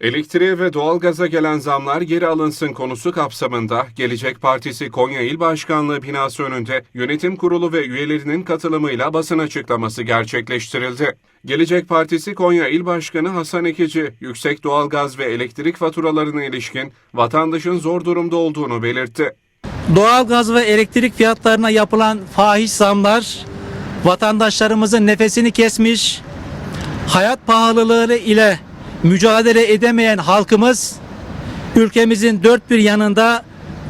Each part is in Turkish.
Elektriğe ve doğalgaza gelen zamlar geri alınsın konusu kapsamında Gelecek Partisi Konya İl Başkanlığı binası önünde yönetim kurulu ve üyelerinin katılımıyla basın açıklaması gerçekleştirildi. Gelecek Partisi Konya İl Başkanı Hasan Ekici, yüksek doğalgaz ve elektrik faturalarına ilişkin vatandaşın zor durumda olduğunu belirtti. Doğalgaz ve elektrik fiyatlarına yapılan fahiş zamlar vatandaşlarımızın nefesini kesmiş, hayat pahalılığı ile mücadele edemeyen halkımız ülkemizin dört bir yanında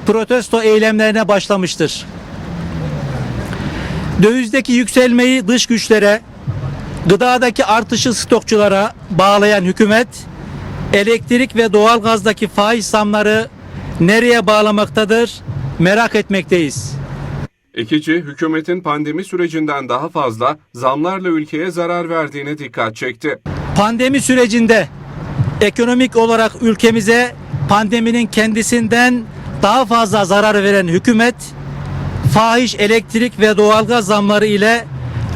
protesto eylemlerine başlamıştır. Dövizdeki yükselmeyi dış güçlere, gıdadaki artışı stokçulara bağlayan hükümet, elektrik ve doğalgazdaki faiz zamları nereye bağlamaktadır merak etmekteyiz. Ekici, hükümetin pandemi sürecinden daha fazla zamlarla ülkeye zarar verdiğine dikkat çekti. Pandemi sürecinde ekonomik olarak ülkemize pandeminin kendisinden daha fazla zarar veren hükümet fahiş elektrik ve doğalgaz zamları ile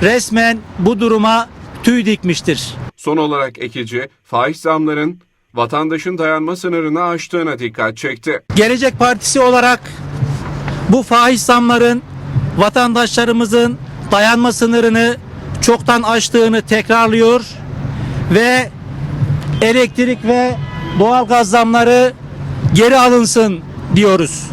resmen bu duruma tüy dikmiştir. Son olarak Ekici, faiz zamların vatandaşın dayanma sınırını aştığına dikkat çekti. Gelecek Partisi olarak bu fahiş zamların vatandaşlarımızın dayanma sınırını çoktan aştığını tekrarlıyor ve elektrik ve doğalgaz zamları geri alınsın diyoruz.